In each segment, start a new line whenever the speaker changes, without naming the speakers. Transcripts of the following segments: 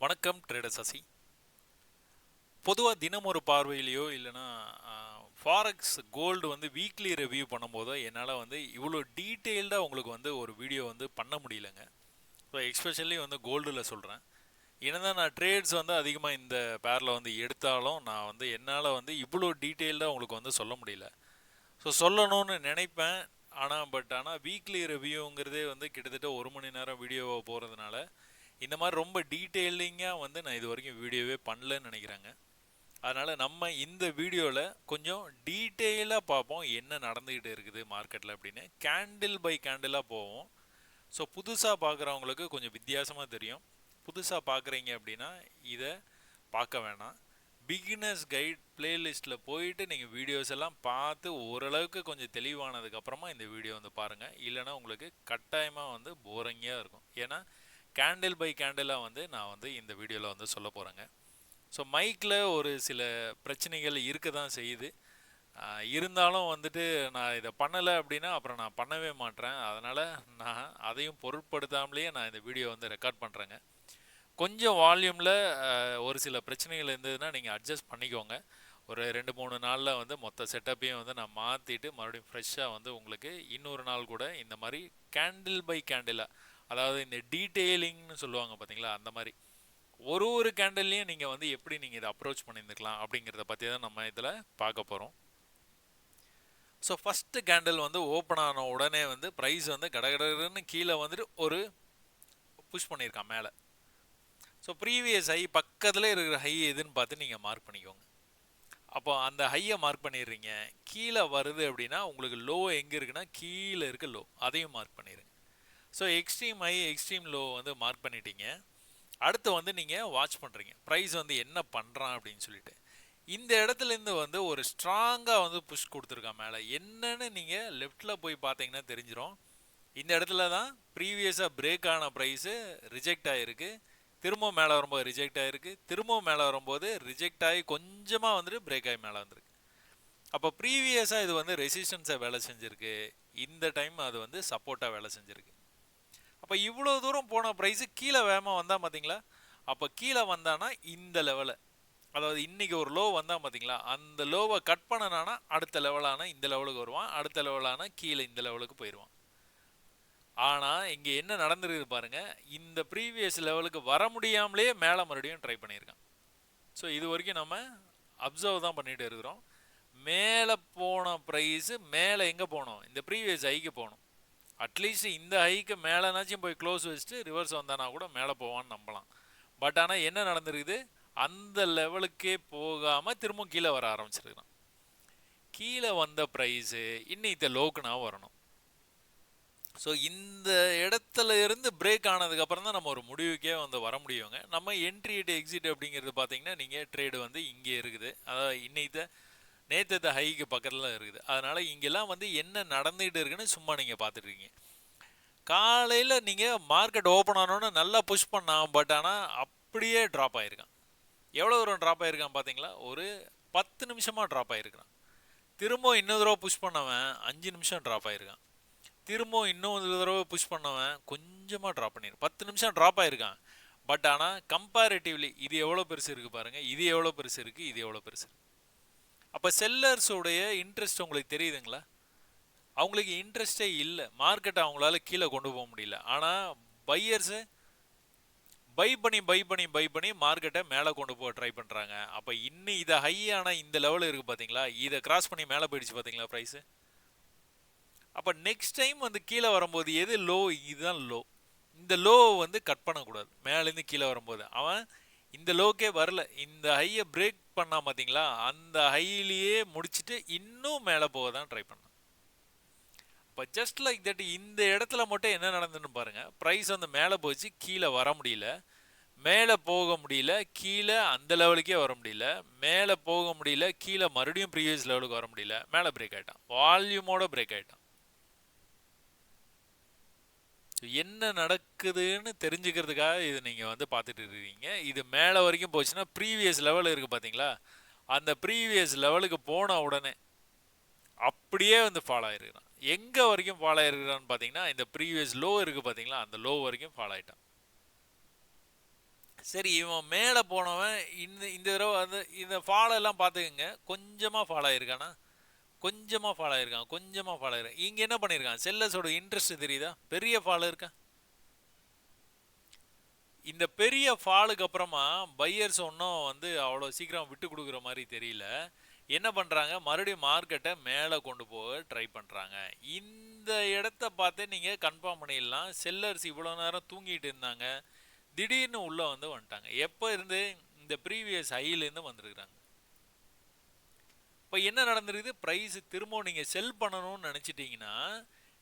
வணக்கம் ட்ரேடர் சசி. பொதுவாக தினம் ஒரு பார்வையிலையோ இல்லைன்னா ஃபாரெக்ஸ் கோல்டு வந்து வீக்லி ரிவ்யூ பண்ணும்போதோ என்னால் வந்து இவ்வளோ டீட்டெயில்டாக உங்களுக்கு வந்து ஒரு வீடியோ வந்து பண்ண முடியலங்க. ஸோ எக்ஸ்பெஷலி வந்து கோல்டில் சொல்கிறேன் என்னதான் நான் ட்ரேட்ஸ் வந்து அதிகமாக இந்த பேரில் வந்து எடுத்தாலும் நான் வந்து என்னால் வந்து இவ்வளோ டீட்டெயில்டாக உங்களுக்கு வந்து சொல்ல முடியல. ஸோ சொல்லணும்னு நினைப்பேன். ஆனால் பட் ஆனால் வீக்லி ரிவ்யூங்கிறதே வந்து கிட்டத்தட்ட ஒரு மணி நேரம் வீடியோவாக போகிறதுனால இந்த மாதிரி ரொம்ப டீட்டெயிலிங்காக வந்து நான் இது வரைக்கும் வீடியோவே பண்ணலன்னு நினைக்கிறாங்க. அதனால் நம்ம இந்த வீடியோவில் கொஞ்சம் டீட்டெயிலாக பார்ப்போம் என்ன நடந்துக்கிட்டு இருக்குது மார்க்கெட்டில் அப்படின்னு. கேண்டில் பை கேண்டிலாக போவோம். ஸோ புதுசாக பார்க்குறவங்களுக்கு கொஞ்சம் வித்தியாசமாக தெரியும். புதுசாக பார்க்குறீங்க அப்படின்னா இதை பார்க்க வேணாம். பிகினர்ஸ் கைட் பிளேலிஸ்ட்டில் போயிட்டு நீங்கள் வீடியோஸ் எல்லாம் பார்த்து ஓரளவுக்கு கொஞ்சம் தெளிவானதுக்கப்புறமா இந்த வீடியோ வந்து பாருங்கள் இல்லைனா உங்களுக்கு கட்டாயமாக வந்து போரிங்காக இருக்கும். ஏன்னா கேண்டில் பை கேண்டிலாக வந்து நான் வந்து இந்த வீடியோவில் வந்து சொல்ல போகிறேங்க ஸோ மைக்கில் ஒரு சில பிரச்சனைகள் இருக்க தான் செய்யுது இருந்தாலும் வந்துட்டு நான் இதை பண்ணலை அப்படின்னா அப்புறம் நான் பண்ணவே மாட்டேன் அதனால் நான் அதையும் பொருட்படுத்தாமலேயே நான் இந்த வீடியோ வந்து ரெக்கார்ட் பண்ணுறேங்க கொஞ்சம் வால்யூமில் ஒரு சில பிரச்சனைகள் இருந்ததுன்னா நீங்கள் அட்ஜஸ்ட் பண்ணிக்கோங்க. ஒரு ரெண்டு மூணு நாளில் வந்து மொத்த செட்டப்பையும் வந்து நான் மாற்றிட்டு மறுபடியும் ஃப்ரெஷ்ஷாக வந்து உங்களுக்கு இன்னொரு நாள் கூட இந்த மாதிரி கேண்டில் பை கேண்டிலாக அதாவது இந்த டீட்டெயிலிங்னு சொல்லுவாங்க பார்த்தீங்களா அந்த மாதிரி. ஒரு ஒரு கேண்டல்லையும் நீங்கள் வந்து எப்படி நீங்கள் இதை அப்ரோச் பண்ணியிருந்துக்கலாம் அப்படிங்கிறத பற்றி தான் நம்ம இதில் பார்க்க போகிறோம் ஸோ ஃபஸ்ட்டு கேண்டில் வந்து ஓப்பன் ஆன உடனே வந்து ப்ரைஸ் வந்து கடகடன்னு கீழே வந்துட்டு ஒரு புஷ் பண்ணியிருக்கான் மேலே. ஸோ ப்ரீவியஸ் ஹை பக்கத்தில் இருக்கிற ஹை எதுன்னு பார்த்து நீங்கள் மார்க் பண்ணிக்கோங்க. அப்போ அந்த ஹையை மார்க் பண்ணிடுறீங்க. கீழே வருது அப்படின்னா உங்களுக்கு லோ எங்கே இருக்குன்னா கீழே இருக்க லோ அதையும் மார்க் பண்ணிடுங்க. So extreme high extreme low வந்து மார்க் பண்ணிட்டீங்க. அடுத்து வந்து நீங்கள் வாட்ச் பண்ணுறீங்க ப்ரைஸ் வந்து என்ன பண்ணுறான் அப்படின்னு சொல்லிட்டு. இந்த இடத்துலேருந்து வந்து ஒரு ஸ்ட்ராங்காக வந்து புஷ் கொடுத்துருக்கான் மேலே. என்னன்னு நீங்கள் லெஃப்டில் போய் பார்த்தீங்கன்னா தெரிஞ்சிடும் இந்த இடத்துல தான் ப்ரீவியஸாக பிரேக் ஆன ப்ரைஸு ரிஜெக்ட் ஆகிருக்கு திரும்பவும் மேலே வரும்போது ரிஜெக்ட் ஆகிருக்கு திரும்பவும் மேலே வரும்போது ரிஜெக்ட் ஆகி கொஞ்சமாக வந்துட்டு பிரேக் ஆகி மேலே வந்திருக்கு. அப்போ ப்ரீவியஸாக இது வந்து ரெசிஸ்டன்ஸை வேலை செஞ்சுருக்கு. இந்த டைம் அது வந்து சப்போர்ட்டாக வேலை செஞ்சுருக்கு. அப்போ இவ்வளோ தூரம் போன ப்ரைஸு கீழே வேகமாக வந்தால் பார்த்தீங்களா அப்போ கீழே வந்தானா இந்த லெவலை அதாவது இன்றைக்கி ஒரு லோ வந்தால் பார்த்தீங்களா அந்த லோவை கட் பண்ணனானா அடுத்த லெவலான இந்த லெவலுக்கு வருவான். அடுத்த லெவலான கீழே இந்த லெவலுக்கு போயிடுவான் ஆனால் இங்கே என்ன நடந்துருக்குது பாருங்க. இந்த ப்ரீவியஸ் லெவலுக்கு வர முடியாமலே மேலே மறுபடியும் ட்ரை பண்ணியிருக்கான். ஸோ இது வரைக்கும் நம்ம அப்சர்வ் தான் பண்ணிகிட்டு இருக்கிறோம். மேலே போன ப்ரைஸு மேலே எங்கே போனோம்? இந்த ப்ரீவியஸ் ஐக்கு போகணும் அட்லீஸ்ட் இந்த ஹைக்கு மேலேனாச்சும் போய் க்ளோஸ் வச்சுட்டு ரிவர்ஸ் வந்தானா கூட மேலே போவான்னு நம்பலாம். பட் ஆனால் என்ன நடந்திருக்குது? அந்த லெவலுக்கே போகாமல் திரும்ப கீழே வர ஆரம்பிச்சிருக்கிறான். கீழே வந்த ப்ரைஸு இன்னைக்கு லோக்குனா வரணும். ஸோ இந்த இடத்துல இருந்து பிரேக் ஆனதுக்கப்புறம் தான் நம்ம ஒரு முடிவுக்கே வந்து வர முடியுங்க. நம்ம என்ட்ரி எக்ஸிட் அப்படிங்கிறது பார்த்தீங்கன்னா நீங்கள் ட்ரேடு வந்து இங்கே இருக்குது. அதாவது இன்னைக்கு நேற்று ஹைக்கு பக்கத்தில் இருக்குது. அதனால் இங்கெல்லாம் வந்து என்ன நடந்துகிட்டு இருக்குன்னு சும்மா நீங்கள் பார்த்துட்ருக்கீங்க. காலையில் நீங்கள் மார்க்கெட் ஓப்பன் ஆனோன்னு நல்லா புஷ் பண்ணான் பட் ஆனால் அப்படியே ட்ராப் ஆகிருக்கான் எவ்வளோ தூரம் ட்ராப் ஆகிருக்கான் பார்த்தீங்களா? ஒரு பத்து நிமிஷமாக ட்ராப் ஆகிருக்கான் திரும்ப இன்னொரு தடவை புஷ் பண்ணவன் அஞ்சு நிமிஷம் ட்ராப் ஆகிருக்கான் திரும்ப இன்னொரு தடவை புஷ் பண்ணவன் கொஞ்சமாக ட்ராப் பண்ணிடு பத்து நிமிஷம் ட்ராப் ஆகிருக்கான் பட் ஆனால் கம்பேரிட்டிவ்லி இது எவ்வளோ பெருசு இருக்குது பாருங்கள் இது எவ்வளோ பெருசு இருக்குது இது எவ்வளோ பெருசு இருக்குது அப்போ செல்லர்ஸோடைய இன்ட்ரெஸ்ட் உங்களுக்கு தெரியுதுங்களா? அவங்களுக்கு இன்ட்ரெஸ்டே இல்லை. மார்க்கெட்டை அவங்களால கீழே கொண்டு போக முடியல. ஆனால் பையர்ஸு பை பண்ணி பை பண்ணி பை பண்ணி மார்க்கெட்டை மேலே கொண்டு போக ட்ரை பண்ணுறாங்க அப்போ இன்னும் இதை ஹையான இந்த லெவலில் இருக்குது பார்த்தீங்களா இதை கிராஸ் பண்ணி மேலே போயிடுச்சு பார்த்தீங்களா ப்ரைஸு அப்போ நெக்ஸ்ட் டைம் வந்து கீழே வரும்போது எது லோ இதுதான் லோ இந்த லோ வந்து கட் பண்ணக்கூடாது. மேலேருந்து கீழே வரும்போது. அவன் இந்த லோக்கே வரல. இந்த ஹையை பிரேக் பண்ணா பார்த்தீங்களா அந்த ஹையிலேயே முடிச்சுட்டு இன்னும் மேலே போக தான் ட்ரை பண்ணேன். இப்போ ஜஸ்ட் லைக் தட் இந்த இடத்துல மட்டும் என்ன நடந்ததுன்னு பாருங்க. ப்ரைஸ் வந்து மேலே போச்சு கீழே வர முடியல. மேலே போக முடியல கீழே அந்த லெவலுக்கே வர முடியல. மேலே போக முடியல கீழே மறுபடியும் ப்ரீவியஸ் லெவலுக்கு வர முடியல. மேலே பிரேக் ஆகிட்டான் வால்யூமோட பிரேக் ஆகிட்டான் என்ன நடக்குதுன்னு தெரிஞ்சுக்கிறதுக்காக இது நீங்கள் வந்து பார்த்துட்டு இருக்கீங்க. இது மேலே வரைக்கும் போச்சுன்னா ப்ரீவியஸ் லெவல் இருக்குது பார்த்தீங்களா அந்த ப்ரீவியஸ் லெவலுக்கு போன உடனே அப்படியே வந்து ஃபாலோ ஆகிருக்கிறான் எங்கே வரைக்கும் ஃபாலோ ஆகிருக்கிறான்னு பார்த்தீங்கன்னா இந்த ப்ரீவியஸ் லோ இருக்குது பார்த்தீங்களா அந்த லோ வரைக்கும் ஃபாலோ ஆகிட்டான் சரி இவன் மேலே போனவன் இந்த இந்த தடவை வந்து இந்த ஃபாலோ எல்லாம் பார்த்துக்கோங்க. கொஞ்சமாக ஃபாலோ ஆகிருக்கானா கொஞ்சமாக ஃபாலோ ஆயிருக்கான் கொஞ்சமாக ஃபாலோ ஆயிருக்கான். இங்கே என்ன பண்ணியிருக்கான் செல்லர்ஸோட இன்ட்ரெஸ்ட் தெரியுதா? பெரிய ஃபாலோ இருக்கா? இந்த பெரிய ஃபாலுக்கு அப்புறமா பையர்ஸ் ஒன்றும் வந்து அவ்வளோ சீக்கிரம் விட்டு கொடுக்குற மாதிரி தெரியல. என்ன பண்ணுறாங்க மறுபடியும் மார்க்கெட்டை மேலே கொண்டு போக ட்ரை பண்ணுறாங்க இந்த இடத்த பார்த்து நீங்கள் கன்ஃபார்ம் பண்ணிடலாம். செல்லர்ஸ் இவ்வளோ நேரம் தூங்கிட்டு இருந்தாங்க. திடீர்னு உள்ளே வந்து வந்துட்டாங்க. எப்போ இருந்து? இந்த ப்ரீவியஸ் ஹையிலேருந்து வந்திருக்கிறாங்க. இப்போ என்ன நடந்திருக்குது? ப்ரைஸ் திரும்பவும் நீங்கள் செல் பண்ணணும்னு நினச்சிட்டிங்கன்னா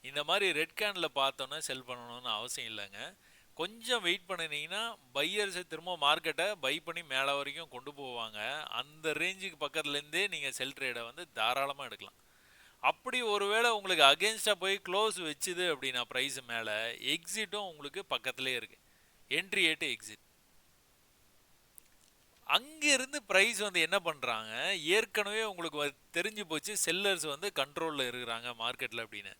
இந்த மாதிரி ரெட் கேனில் பார்த்தோன்னே செல் பண்ணணும்னு அவசியம் இல்லைங்க. கொஞ்சம் வெயிட் பண்ணினீங்கன்னா பையர்ஸை திரும்ப மார்க்கெட்டை பை பண்ணி மேலே வரைக்கும் கொண்டு போவாங்க. அந்த ரேஞ்சுக்கு பக்கத்துலேருந்தே நீங்கள் செல் ட்ரேடை வந்து தாராளமாக எடுக்கலாம். அப்படி ஒருவேளை உங்களுக்கு அகேன்ஸ்டாக போய் க்ளோஸ் வச்சுது அப்படின்னா ப்ரைஸ் மேலே எக்ஸிட்டும் உங்களுக்கு பக்கத்துலேயே இருக்குது என்ட்ரி ஏட்டு எக்ஸிட் அங்கேருந்து ப்ரைஸ் வந்து என்ன பண்ணுறாங்க ஏற்கனவே உங்களுக்கு வ- தெரிஞ்சு போச்சு செல்லர்ஸ் வந்து கண்ட்ரோலில் இருக்கிறாங்க மார்க்கெட்டில் அப்படின்னு.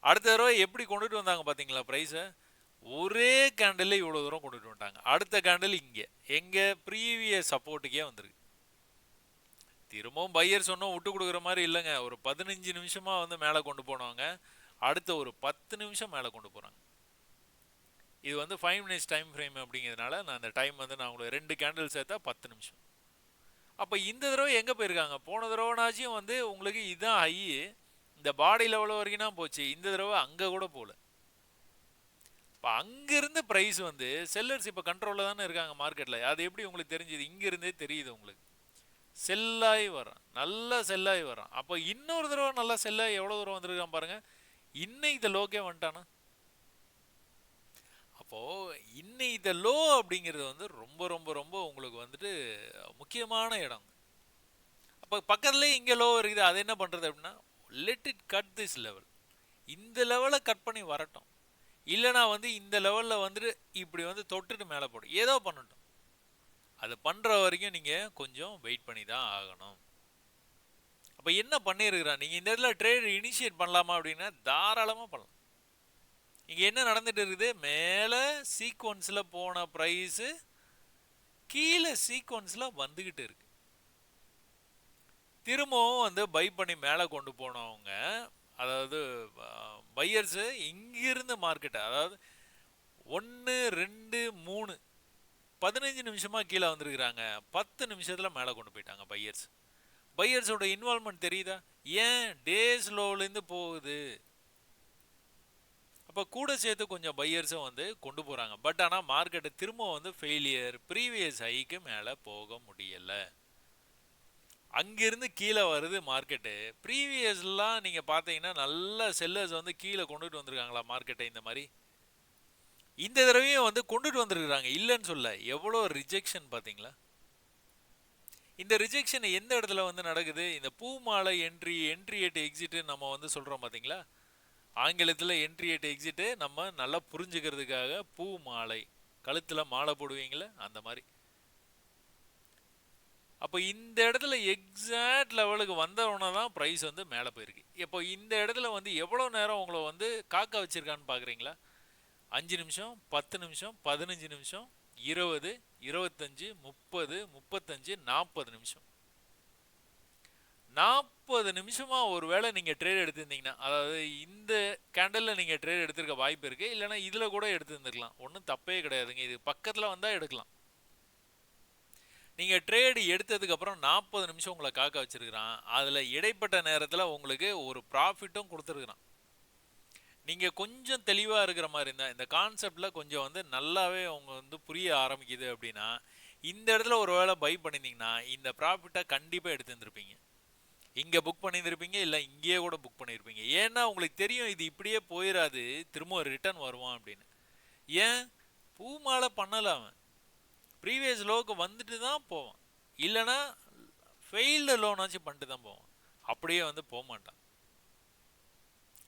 அடுத்த தடவை எப்படி கொண்டுட்டு வந்தாங்க பார்த்தீங்களா ப்ரைஸை ஒரே கேண்டில் இவ்வளோ தூரம் கொண்டுட்டு வந்துட்டாங்க. அடுத்த கேண்டில் இங்கே. எங்கள் ப்ரீவியஸ் சப்போர்ட்டுக்கே வந்திருக்கு. திரும்பவும் பையர் சொன்னோம் விட்டு கொடுக்குற மாதிரி இல்லைங்க. ஒரு பதினஞ்சு நிமிஷமாக வந்து மேலே கொண்டு போனவங்க அடுத்த ஒரு பத்து நிமிஷம் மேலே கொண்டு போகிறாங்க இது வந்து ஃபைவ் மினிட்ஸ் டைம் ஃப்ரேம் அப்படிங்கிறதுனால நான் அந்த டைம் வந்து நான் உங்களுக்கு ரெண்டு கேண்டில் சேர்த்தா பத்து நிமிஷம். அப்போ இந்த தடவை எங்கே போயிருக்காங்க? போன தடவைனாச்சும் வந்து உங்களுக்கு இதுதான் ஹை இந்த பாடி லெவல் வரைக்கும் தான் போச்சு. இந்த தடவை அங்கே கூட போகல இப்போ அங்கேருந்து ப்ரைஸ் வந்து செல்லர்ஸ் இப்போ கண்ட்ரோலில் தானே இருக்காங்க மார்க்கெட்டில் அது எப்படி உங்களுக்கு தெரிஞ்சுது? இங்கேருந்தே தெரியுது உங்களுக்கு. செல்லாகி வரான் நல்லா செல்லாகி வரான் அப்போ இன்னொரு தடவை நல்லா செல்லாகி எவ்வளோ தூரம் வந்திருக்கான் பாருங்க. இன்னைக்கு இந்த லோக்கே வந்துட்டானா? அப்போது இன்னை இந்த லோ அப்படிங்கிறது வந்து ரொம்ப ரொம்ப ரொம்ப உங்களுக்கு வந்துட்டு முக்கியமான இடம். அப்போ பக்கத்துலேயே இங்கே லோ இருக்குது அது என்ன பண்ணுறது அப்படின்னா let it cut this level இந்த லெவலை கட் பண்ணி வரட்டும். இல்லைனா வந்து இந்த லெவலில் வந்துட்டு இப்படி வந்து தொட்டுட்டு மேலே போடும் ஏதோ பண்ணட்டும். அது பண்ணுற வரைக்கும் நீங்கள் கொஞ்சம் வெயிட் பண்ணி தான் ஆகணும். அப்போ என்ன பண்ணியிருக்கிறான் நீங்கள் இந்த இடத்துல ட்ரேட் இனிஷியேட் பண்ணலாமா அப்படின்னா தாராளமாக பண்ணலாம். இங்கே என்ன நடந்துட்டு இருக்குது? மேலே சீக்வன்ஸில் போன ப்ரைஸு கீழே சீக்வன்ஸில் வந்துக்கிட்டு இருக்கு. திரும்பவும் வந்து பை பண்ணி மேலே கொண்டு போனவங்க அதாவது பையர்ஸு இங்கிருந்து மார்க்கெட்டை அதாவது ஒன்று ரெண்டு மூணு பதினஞ்சு நிமிஷமாக கீழே வந்திருக்கிறாங்க. பத்து நிமிஷத்தில் மேலே கொண்டு போயிட்டாங்க பையர்ஸ் பையர்ஸோட இன்வால்மெண்ட் தெரியுதா? ஏன்? டேஸ் ஸ்லோவிலேருந்து போகுது. அப்போ கூட சேர்த்து கொஞ்சம் பையர்ஸும் வந்து கொண்டு போகிறாங்க பட் ஆனால் மார்க்கெட்டு திரும்ப வந்து ஃபெயிலியர் ப்ரீவியஸ் ஹைக்கு மேலே போக முடியலை. அங்கிருந்து கீழே வருது மார்க்கெட்டு ப்ரீவியஸ்லாம் நீங்கள் பார்த்தீங்கன்னா நல்ல செல்லர்ஸ் வந்து கீழே கொண்டுட்டு வந்திருக்காங்களா மார்க்கெட்டை இந்த மாதிரி? இந்த தடவையும் வந்து கொண்டுட்டு வந்துருக்குறாங்க. இல்லைன்னு சொல்ல. எவ்வளோ ரிஜெக்ஷன் பார்த்தீங்களா? இந்த ரிஜெக்ஷன் எந்த இடத்துல வந்து நடக்குது? இந்த பூ மாலை என்ட்ரி என்ட்ரி எட் எக்ஸிட்டு நம்ம வந்து சொல்கிறோம் பார்த்தீங்களா? ஆங்கிலத்தில் என்ட்ரி எட் எக்ஸிட்டு நம்ம நல்லா புரிஞ்சுக்கிறதுக்காக பூ மாலை. கழுத்தில் மாலை போடுவீங்களே அந்த மாதிரி. அப்போ இந்த இடத்துல எக்ஸாக்ட் லெவலுக்கு வந்தவொடனே தான் ப்ரைஸ் வந்து மேலே போயிருக்கு. இப்போ இந்த இடத்துல வந்து எவ்வளோ நேரம் உங்களை வந்து காக்க வச்சுருக்கான்னு பார்க்குறீங்களா அஞ்சு நிமிஷம் பத்து நிமிஷம் பதினஞ்சு நிமிஷம் இருபது இருபத்தஞ்சி முப்பது முப்பத்தஞ்சு நாற்பது நிமிஷம். நாற்பது நிமிஷமாக ஒரு வேளை நீங்கள் ட்ரேட் எடுத்திருந்தீங்கன்னா அதாவது இந்த கேண்டலில் நீங்கள் ட்ரேட் எடுத்திருக்க வாய்ப்பு இருக்குது இல்லைனா இதில் கூட எடுத்துருந்துருக்கலாம். ஒன்றும் தப்பே கிடையாதுங்க. இது பக்கத்தில் வந்தால் எடுக்கலாம். நீங்கள் ட்ரேடு எடுத்ததுக்கப்புறம் நாற்பது நிமிஷம் உங்களை காக்க வச்சிருக்கிறான். அதில் இடைப்பட்ட நேரத்தில் உங்களுக்கு ஒரு ப்ராஃபிட்டும் கொடுத்துருக்குறான். நீங்கள் கொஞ்சம் தெளிவாக இருக்கிற மாதிரி இருந்தால் இந்த கான்செப்டில் கொஞ்சம் வந்து நல்லாவே அவங்க வந்து புரிய ஆரம்பிக்குது அப்படின்னா இந்த இடத்துல ஒரு வேளை பை பண்ணியிருந்தீங்கன்னா இந்த ப்ராஃபிட்டை கண்டிப்பாக எடுத்துருந்துருப்பீங்க. இங்கே புக் பண்ணியிருந்திருப்பீங்க இல்லை இங்கேயே கூட புக் பண்ணியிருப்பீங்க. ஏன்னா உங்களுக்கு தெரியும் இது இப்படியே போயிடாது திரும்ப ரிட்டர்ன் வருவான் அப்படின்னு. ஏன்? பூ மாலை பண்ணலை அவன். ப்ரீவியஸ் லோவுக்கு வந்துட்டு தான் போவான். இல்லைன்னா ஃபெயில்டு லோனாச்சும் பண்ணிட்டு தான் போவான். அப்படியே வந்து போக மாட்டான்.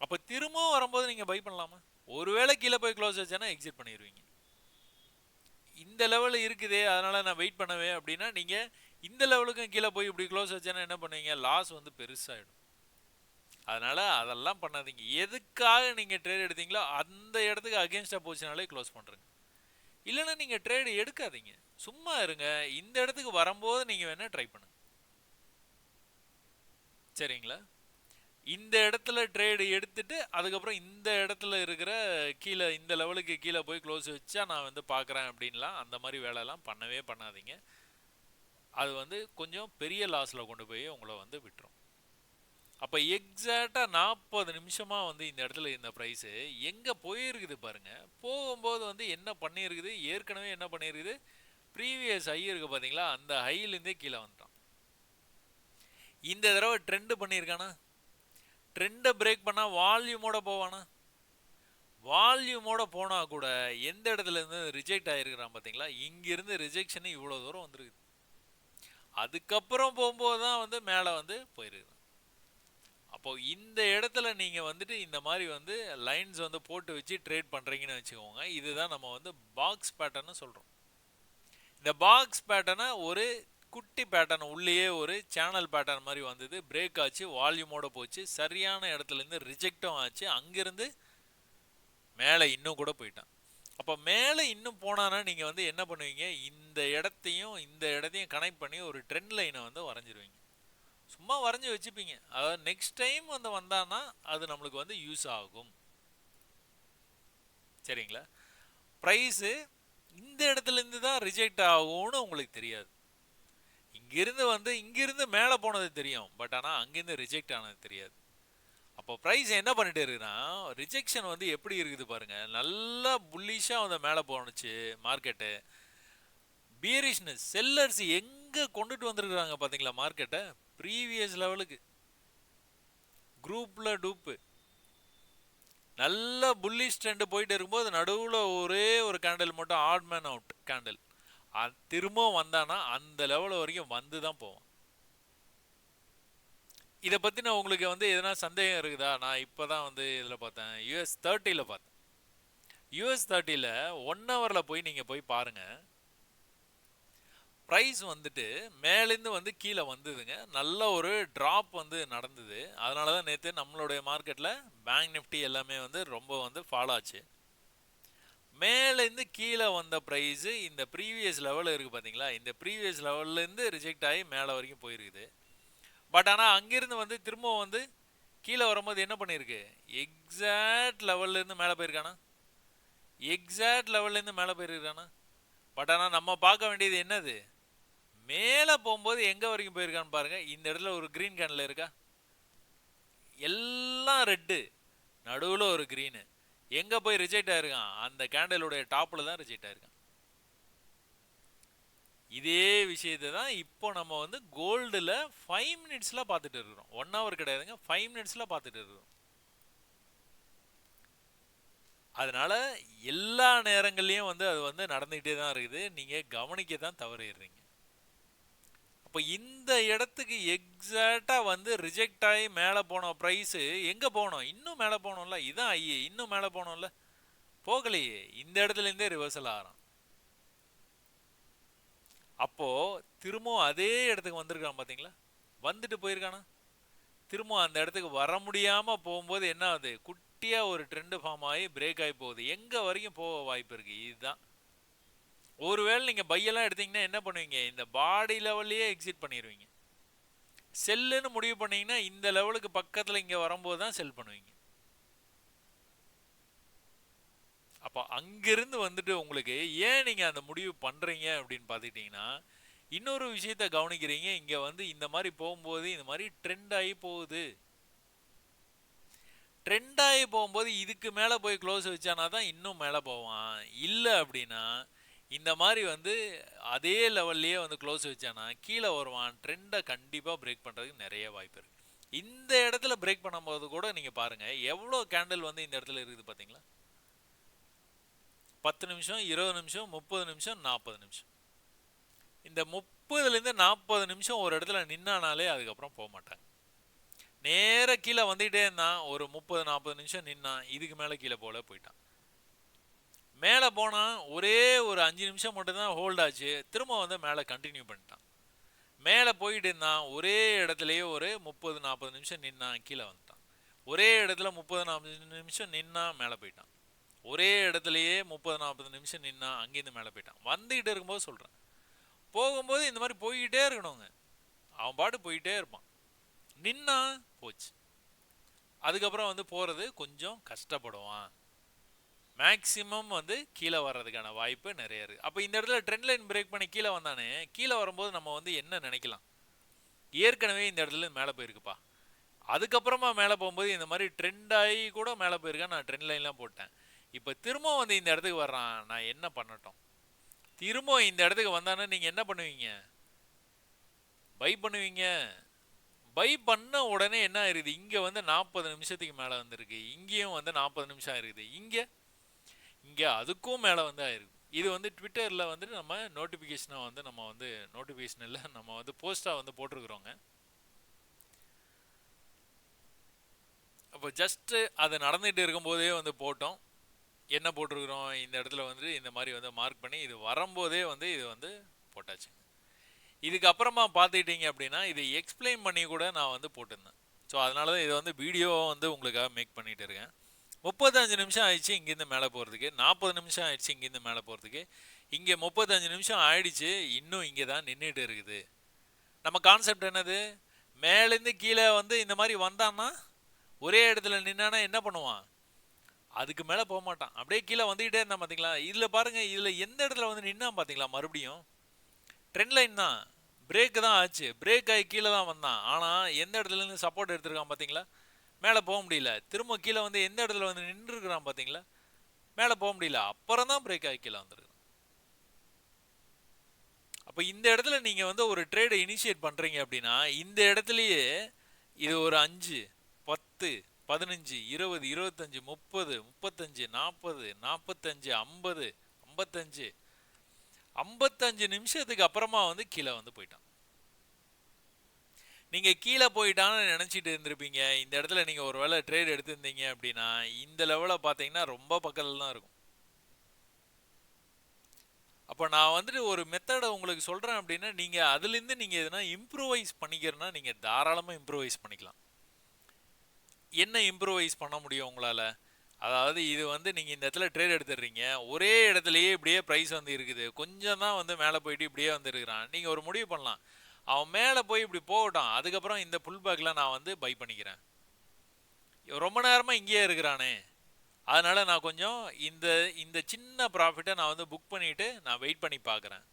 அப்போ திரும்பவும் வரும்போது நீங்கள் பை பண்ணலாமா? ஒருவேளை கீழே போய் க்ளோஸ் வச்சேன்னா எக்ஸிட் பண்ணிடுவீங்க இந்த லெவலில் இருக்குதே அதனால் நான் வெயிட் பண்ணவே அப்படின்னா நீங்கள் இந்த லெவலுக்கும் கீழே போய் இப்படி க்ளோஸ் வச்சேன்னா என்ன பண்ணுவீங்க? லாஸ் வந்து பெருசாகிடும் அதனால் அதெல்லாம் பண்ணாதீங்க. எதுக்காக நீங்கள் ட்ரேட் எடுத்தீங்களோ அந்த இடத்துக்கு அகேன்ஸ்டாக போச்சுனாலே க்ளோஸ் பண்ணுறேங்க இல்லைன்னா நீங்கள் ட்ரேடு எடுக்காதீங்க. சும்மா இருங்க. இந்த இடத்துக்கு வரும்போது நீங்கள் வேணால் ட்ரை பண்ணுங்க. சரிங்களா? இந்த இடத்துல ட்ரேடு எடுத்துட்டு அதுக்கப்புறம் இந்த இடத்துல இருக்கிற கீழே இந்த லெவலுக்கு கீழே போய் க்ளோஸ் வச்சா நான் வந்து பார்க்குறேன் அப்படின்லாம் அந்த மாதிரி வேலைலாம் பண்ணவே பண்ணாதீங்க. அது வந்து கொஞ்சம் பெரிய லாஸில் கொண்டு போய் உங்களை வந்து விட்டுரும். அப்போ எக்ஸாக்டாக நாற்பது நிமிஷமாக வந்து இந்த இடத்துல இந்த ப்ரைஸு எங்கே போயிருக்குது பாருங்க. போகும்போது வந்து என்ன பண்ணியிருக்குது? ஏற்கனவே என்ன பண்ணியிருக்குது? ப்ரீவியஸ் ஹை இருக்குது பார்த்தீங்களா அந்த ஹைலேருந்தே கீழே வந்துட்டான். இந்த தடவை ட்ரெண்டு பண்ணியிருக்கானா? ட்ரெண்டை பிரேக் பண்ணால் வால்யூமோட போவானா? வால்யூமோட போனால் கூட எந்த இடத்துலேருந்து ரிஜெக்ட் ஆகிருக்கிறான் பார்த்தீங்களா இங்கேருந்து ரிஜெக்ஷனு இவ்வளோ தூரம் வந்துருக்குது. அதுக்கப்புறம் போகும்போது தான் வந்து மேலே வந்து போயிருக்குது அப்போது இந்த இடத்துல நீங்கள் வந்துட்டு இந்த மாதிரி வந்து லைன்ஸ் வந்து போட்டு வச்சு ட்ரேட் பண்ணுறீங்கன்னு வச்சுக்கோங்க. இதுதான் நம்ம வந்து பாக்ஸ் பேட்டர்னு சொல்கிறோம் இந்த பாக்ஸ் பேட்டர்னை ஒரு குட்டி பேட்டர்ன் உள்ளேயே ஒரு சேனல் பேட்டர்ன் மாதிரி வந்தது. பிரேக் ஆச்சு வால்யூமோட போச்சு. சரியான இடத்துலேருந்து ரிஜெக்டும் ஆச்சு. அங்கேருந்து மேலே இன்னும் கூட போயிட்டான். அப்போ மேலே இன்னும் போனானா நீங்கள் வந்து என்ன பண்ணுவீங்க? இந்த இடத்தையும் இந்த இடத்தையும் கனெக்ட் பண்ணி ஒரு ட்ரெண்ட் லைனை வந்து வரைஞ்சிருவீங்க. சும்மா வரைஞ்சி வச்சுப்பீங்க. அதாவது நெக்ஸ்ட் டைம் வந்து வந்தான்னா அது நம்மளுக்கு வந்து யூஸ் ஆகும். சரிங்களா? ப்ரைஸு இந்த இடத்துலேருந்து தான் ரிஜெக்ட் ஆகும்னு உங்களுக்கு தெரியாது. இங்கிருந்து வந்து இங்கிருந்து மேலே போனது தெரியும். பட் ஆனால் அங்கேருந்து ரிஜெக்ட் ஆனது தெரியாது. அப்போ ப்ரைஸ் என்ன பண்ணிட்டு இருக்குன்னா ரிஜெக்ஷன் வந்து எப்படி இருக்குது பாருங்க. நல்லா புல்லிஷாக வந்து மேலே போனுச்சு மார்க்கெட்டு பியரிஷ்னஸ் செல்லர்ஸ் எங்கே கொண்டுட்டு வந்திருக்கிறாங்க பார்த்தீங்களா மார்க்கெட்டை ப்ரீவியஸ் லெவலுக்கு குரூப்பில் டூப்பு நல்ல புல்லிஷ் ட்ரெண்டு போயிட்டு இருக்கும்போது நடுவில் ஒரே ஒரு கேண்டில் மட்டும் ஆட் மேன் அவுட் கேண்டில் திரும்பவும் வந்தானா அந்த லெவல் வரைக்கும் வந்து தான் போவோம் இதை பற்றின உங்களுக்கு வந்து எதனா சந்தேகம் இருக்குதா? நான் இப்போ தான் வந்து இதில் பார்த்தேன். யூஎஸ் தேர்ட்டியில் பார்த்தேன். யூஎஸ் தேர்ட்டியில் ஒன் ஹவரில் போய் நீங்கள் போய் பாருங்கள் ப்ரைஸ் வந்துட்டு மேலேருந்து வந்து கீழே வந்ததுங்க. நல்ல ஒரு ட்ராப் வந்து நடந்தது. அதனால தான் நேற்று நம்மளுடைய மார்க்கெட்டில் பேங்க் நிஃப்டி எல்லாமே வந்து ரொம்ப வந்து ஃபாலோ ஆச்சு. மேலேருந்து கீழே வந்த ப்ரைஸு இந்த ப்ரீவியஸ் லெவலில் இருக்குது பார்த்தீங்களா இந்த ப்ரீவியஸ் லெவல்லேருந்து ரிஜெக்ட் ஆகி மேலே வரைக்கும் போயிருக்குது. பட் ஆனால் அங்கேருந்து வந்து திரும்ப வந்து கீழே வரும்போது என்ன பண்ணியிருக்கு? எக்ஸாக்ட் லெவல்லேருந்து மேலே போயிருக்கானா? எக்ஸாக்ட் லெவல்லேருந்து மேலே போயிருக்கானா? பட் ஆனால் நம்ம பார்க்க வேண்டியது என்னது? மேலே போகும்போது எங்கே வரைக்கும் போயிருக்கான்னு பாருங்கள் இந்த இடத்துல ஒரு க்ரீன் கேனில் இருக்கா? எல்லாம் ரெட்டு நடுவில் ஒரு க்ரீனு எங்கே போய் ரிஜெக்ட் ஆயிருக்கான்? அந்த கேண்டலுடைய டாப்பில் தான் ரிஜெக்ட் ஆயிருக்கான். இதே விஷயத்தை தான் இப்போ நம்ம வந்து கோல்டில் ஃபைவ் மினிட்ஸில் பார்த்துட்டு இருக்கிறோம். ஒன் ஹவர் கிடையாதுங்க. ஃபைவ் மினிட்ஸில் பார்த்துட்டு இருக்கிறோம். அதனால் எல்லா நேரங்கள்லையும் வந்து அது வந்து நடந்துக்கிட்டே தான் இருக்குது. நீங்கள் கவனிக்க தான் தவறிடுறீங்க. அப்போ இந்த இடத்துக்கு எக்ஸாக்டாக வந்து ரிஜெக்ட் ஆகி மேலே போனோம் ப்ரைஸு எங்கே போகணும் இன்னும் மேலே போனோம்ல. இதான் ஐயே இன்னும் மேலே போனோம்ல. போகலையே. இந்த இடத்துலேருந்தே ரிவர்சல் ஆகிறோம் அப்போது திரும்பவும் அதே இடத்துக்கு வந்திருக்கான் பார்த்தீங்களா வந்துட்டு போயிருக்கானா? திரும்பவும் அந்த இடத்துக்கு வர முடியாமல் போகும்போது என்ன ஆகுது? குட்டியாக ஒரு ட்ரெண்டு ஃபார்ம் ஆகி பிரேக் ஆகி போகுது. எங்கே வரைக்கும் போக வாய்ப்பு இருக்குது இதுதான். ஒருவேளை நீங்கள் பையெல்லாம் எடுத்தீங்கன்னா என்ன பண்ணுவீங்க? இந்த பாடி லெவல்லையே எக்ஸிட் பண்ணிடுவீங்க செல்லுன்னு முடிவு பண்ணிங்கன்னா இந்த லெவலுக்கு பக்கத்தில் இங்கே வரும்போது தான் செல் பண்ணுவீங்க. அப்போ அங்கிருந்து வந்துட்டு உங்களுக்கு ஏன் நீங்கள் அந்த முடிவு பண்ணுறீங்க அப்படின்னு பார்த்துக்கிட்டிங்கன்னா இன்னொரு விஷயத்த கவனிக்கிறீங்க. இங்கே வந்து இந்த மாதிரி போகும்போது இந்த மாதிரி ட்ரெண்ட் ஆகி போகுது. ட்ரெண்ட் ஆகி போகும்போது இதுக்கு மேலே போய் க்ளோஸ் வச்சானா தான் இன்னும் மேலே போவான். இல்லை அப்படின்னா இந்த மாதிரி வந்து அதே லெவல்லையே வந்து க்ளோஸ் வச்சானா கீழே வருவான். ட்ரெண்டை கண்டிப்பாக பிரேக் பண்ணுறதுக்கு நிறைய வாய்ப்பு இருக்குது இந்த இடத்துல பிரேக் பண்ணும்போது கூட நீங்கள் பாருங்கள் எவ்வளோ கேண்டில் வந்து இந்த இடத்துல இருக்குது பார்த்தீங்களா? பத்து நிமிஷம் இருபது நிமிஷம் முப்பது நிமிஷம் நாற்பது நிமிஷம். இந்த முப்பதுலேருந்து நாற்பது நிமிஷம் ஒரு இடத்துல நின்னானாலே அதுக்கப்புறம் போக மாட்டாங்க. நேர கீழே வந்துகிட்டே இருந்தான் ஒரு முப்பது நாற்பது நிமிஷம் நின்னான் இதுக்கு மேலே கீழே போல போயிட்டான். மேலே போனால் ஒரே ஒரு அஞ்சு நிமிஷம் மட்டும்தான் ஹோல்ட் ஆச்சு. திரும்ப வந்து மேலே கண்டினியூ பண்ணிட்டான். மேலே போயிட்டு இருந்தான் ஒரே இடத்துலையே ஒரு முப்பது நாற்பது நிமிஷம் நின்னான் கீழே வந்துட்டான். ஒரே இடத்துல முப்பது நாற்பது நிமிஷம் நின்னான் மேலே போயிட்டான். ஒரே இடத்துலையே முப்பது நாற்பது நிமிஷம் நின்னா அங்கேருந்து மேலே போயிட்டான். வந்துக்கிட்டே இருக்கும்போது சொல்கிறேன் போகும்போது இந்த மாதிரி போய்கிட்டே இருக்கணுங்க. அவன் பாட்டு போயிட்டே இருப்பான். நின்னா போச்சு. அதுக்கப்புறம் வந்து போகிறது கொஞ்சம் கஷ்டப்படுவான். மேக்ஸிமம் வந்து கீழே வர்றதுக்கான வாய்ப்பு நிறைய இருக்குது அப்போ இந்த இடத்துல ட்ரெண்ட் லைன் பிரேக் பண்ணி கீழே வந்தானே கீழே வரும்போது நம்ம வந்து என்ன நினைக்கலாம்? ஏற்கனவே இந்த இடத்துல மேலே போயிருக்குப்பா. அதுக்கப்புறமா மேலே போகும்போது இந்த மாதிரி ட்ரெண்ட் ஆகி கூட மேலே போயிருக்கேன் நான் ட்ரெண்ட் லைன்லாம் போட்டேன். இப்போ திரும்ப வந்து இந்த இடத்துக்கு வர்றான். நான் என்ன பண்ணட்டும்? திரும்ப இந்த இடத்துக்கு வந்தானே நீங்கள் என்ன பண்ணுவீங்க? பை பண்ணுவீங்க. பை பண்ண உடனே என்ன ஆயிருது? இங்கே வந்து நாற்பது நிமிஷத்துக்கு மேலே வந்திருக்கு. இங்கேயும் வந்து நாற்பது நிமிஷம் ஆயிருக்குது இங்கே இங்கே அதுக்கும் மேலே வந்து ஆயிருக்கு. இது வந்து ட்விட்டரில் வந்து நம்ம நோட்டிஃபிகேஷனாக வந்து நம்ம வந்து நோட்டிஃபிகேஷன் இல்லை நம்ம வந்து போஸ்ட்டாக வந்து போட்டிருக்கிறோங்க. அப்போ ஜஸ்ட்டு அது நடந்துகிட்டு இருக்கும்போதே வந்து போட்டோம். என்ன போட்டிருக்கிறோம் இந்த இடத்துல வந்து இந்த மாதிரி வந்து மார்க் பண்ணி இது வரும்போதே வந்து இது வந்து போட்டாச்சு இதுக்கப்புறமா பார்த்துக்கிட்டீங்க அப்படின்னா இதை எக்ஸ்பிளைன் பண்ணி கூட நான் வந்து போட்டிருந்தேன். ஸோ அதனால தான் இதை வந்து வீடியோவை வந்து உங்களுக்காக மேக் பண்ணிகிட்டு இருக்கேன். முப்பத்தஞ்சு நிமிஷம் ஆயிடுச்சு இங்கேருந்து மேலே போகிறதுக்கு நாற்பது நிமிஷம் ஆயிடுச்சு இங்கேருந்து மேலே போகிறதுக்கு இங்கே முப்பத்தஞ்சு நிமிஷம் ஆயிடுச்சு இன்னும் இங்கே தான் நின்றுட்டு இருக்குது. நம்ம கான்செப்ட் என்னது? மேலேருந்து கீழே வந்து இந்த மாதிரி வந்தான்னா ஒரே இடத்துல நின்னானா என்ன பண்ணுவான்? அதுக்கு மேலே போக மாட்டான். அப்படியே கீழே வந்துக்கிட்டே இருந்தான் பார்த்தீங்களா இதில் பாருங்கள் இதில் எந்த இடத்துல வந்து நின்னா பார்த்தீங்களா மறுபடியும் ட்ரெண்ட் லைன் தான். பிரேக்கு தான் ஆச்சு. பிரேக் ஆகி கீழே தான் வந்தான். ஆனால் எந்த இடத்துலேருந்து சப்போர்ட் எடுத்திருக்கான் பார்த்தீங்களா மேலே போக முடியல. திரும்ப கீழே வந்து எந்த இடத்துல வந்து நின்றுருக்கிறான் பார்த்தீங்களா மேலே போக முடியல. அப்புறம் தான் பிரேக் ஆகி கீழே வந்துருக்கான். அப்போ இந்த இடத்துல நீங்கள் வந்து ஒரு ட்ரேடை இனிஷியேட் பண்ணுறீங்க அப்படின்னா இந்த இடத்துலையே இது ஒரு அஞ்சு பத்து பதினஞ்சு இருபது இருபத்தஞ்சு முப்பது முப்பத்தஞ்சு நாற்பது நாற்பத்தஞ்சு ஐம்பது ஐம்பத்தஞ்சு. ஐம்பத்தஞ்சு நிமிஷத்துக்கு அப்புறமா வந்து கீழே வந்து போயிட்டான். நீங்கள் கீழே போயிட்டான்னு நினச்சிட்டு இருந்திருப்பீங்க. இந்த இடத்துல நீங்கள் ஒரு வேளை ட்ரேட் எடுத்திருந்தீங்க அப்படின்னா இந்த லெவலில் பார்த்தீங்கன்னா ரொம்ப பக்கத்தில் தான் இருக்கும். அப்போ நான் வந்துட்டு ஒரு மெத்தடை உங்களுக்கு சொல்கிறேன் அப்படின்னா நீங்கள் அதுலேருந்து நீங்கள் எதுனா இம்ப்ரூவைஸ் பண்ணிக்கிறனா நீங்கள் தாராளமாக இம்ப்ரூவைஸ் பண்ணிக்கலாம். என்ன இம்ப்ரூவைஸ் பண்ண முடியும் உங்களால்? அதாவது இது வந்து நீங்கள் இந்த இடத்துல ட்ரேட் எடுத்துடுறீங்க. ஒரே இடத்துலையே இப்படியே ப்ரைஸ் வந்து இருக்குது. கொஞ்சம் தான் வந்து மேலே போயிட்டு இப்படியே வந்துருக்கிறான் நீங்கள் ஒரு முடிவு பண்ணலாம். அவன் மேலே போய் இப்படி போகட்டும். அதுக்கப்புறம் இந்த புல் பேக்கில் நான் வந்து பை பண்ணிக்கிறேன். ரொம்ப நேரமாக இங்கேயே இருக்கிறானே. அதனால் நான் கொஞ்சம் இந்த இந்த சின்ன ப்ராஃபிட்டை நான் வந்து புக் பண்ணிவிட்டு நான் வெயிட் பண்ணி பார்க்குறேன்.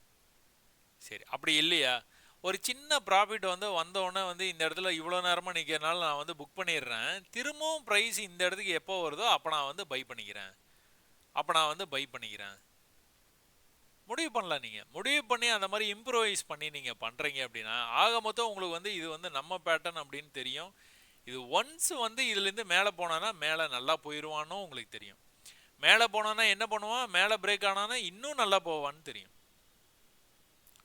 சரி. அப்படி இல்லையா? ஒரு சின்ன ப்ராஃபிட் வந்து வந்தோடனே வந்து இந்த இடத்துல இவ்வளோ நேரமாக நிற்கிறனால நான் வந்து புக் பண்ணிடுறேன். திரும்பவும் ப்ரைஸ் இந்த இடத்துக்கு எப்போ வருதோ அப்போ நான் வந்து பை பண்ணிக்கிறேன். அப்போ நான் வந்து பை பண்ணிக்கிறேன். முடிவு பண்ணலாம் நீங்கள் முடிவு பண்ணி அந்த மாதிரி இம்ப்ரூவைஸ் பண்ணி நீங்கள் பண்ணுறீங்க அப்படின்னா ஆக மொத்தம் உங்களுக்கு வந்து இது வந்து நம்ம பேட்டர்ன் அப்படின்னு தெரியும். இது ஒன்ஸ் வந்து இதுலேருந்து மேலே போனான்னா மேலே நல்லா போயிடுவான்னு உங்களுக்கு தெரியும். மேலே போனான்னா என்ன பண்ணுவான்? மேலே பிரேக் ஆனானா இன்னும் நல்லா போவான்னு தெரியும்.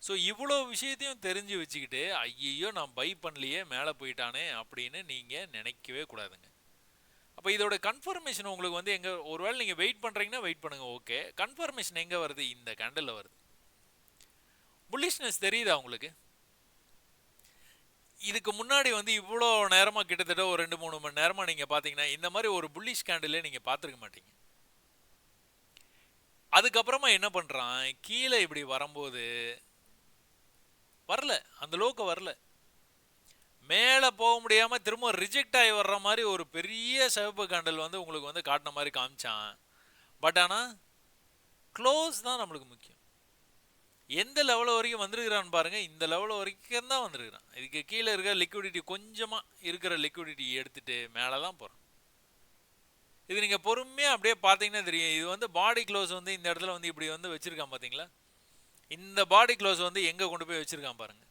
ஸோ இவ்வளோ விஷயத்தையும் தெரிஞ்சு வச்சுக்கிட்டு ஐயையோ நான் பை பண்ணலையே மேலே போயிட்டானே அப்படின்னு நீங்கள் நினைக்கவே கூடாதுங்க. அப்போ இதோட கன்ஃபர்மேஷன் உங்களுக்கு வந்து எங்கே ஒருவேளை நீங்கள் வெயிட் பண்ணுறீங்கன்னா வெயிட் பண்ணுங்கள் ஓகே கன்ஃபர்மேஷன் எங்கே வருது? இந்த கேண்டலில் வருது. புல்லிஷ்னஸ் தெரியுதா உங்களுக்கு? இதுக்கு முன்னாடி வந்து இவ்வளோ நேரமாக கிட்டத்தட்ட ஒரு ரெண்டு மூணு மணி நேரமாக நீங்கள் பார்த்தீங்கன்னா இந்த மாதிரி ஒரு புல்லிஷ் கேண்டிலே நீங்கள் பார்த்துருக்க மாட்டீங்க. அதுக்கப்புறமா என்ன பண்ணுறான் கீழே இப்படி வரும்போது வரல அந்த லோக்கு வரல. மேலே போக முடியாமல் திரும்ப ரிஜெக்ட் ஆகி வர்ற மாதிரி ஒரு பெரிய சிவப்பு கண்டல் வந்து உங்களுக்கு வந்து காட்டின மாதிரி காமிச்சான். பட் ஆனால் க்ளோஸ் தான் நம்மளுக்கு முக்கியம். எந்த லெவலில் வரைக்கும் வந்திருக்கிறான்னு பாருங்கள் இந்த லெவலில் வரைக்கும் தான் வந்திருக்கிறான். இதுக்கு கீழே இருக்கிற லிக்விடிட்டி கொஞ்சமாக இருக்கிற லிக்விடிட்டி எடுத்துகிட்டு மேலே தான் போகிறோம் இது நீங்கள் பொறுமையாக அப்படியே பார்த்தீங்கன்னா தெரியும். இது வந்து பாடி க்ளோஸ் வந்து இந்த இடத்துல வந்து இப்படி வந்து வச்சுருக்கான் பார்த்தீங்களா? இந்த பாடி க்ளோஸ் வந்து எங்கே கொண்டு போய் வச்சுருக்கான் பாருங்கள்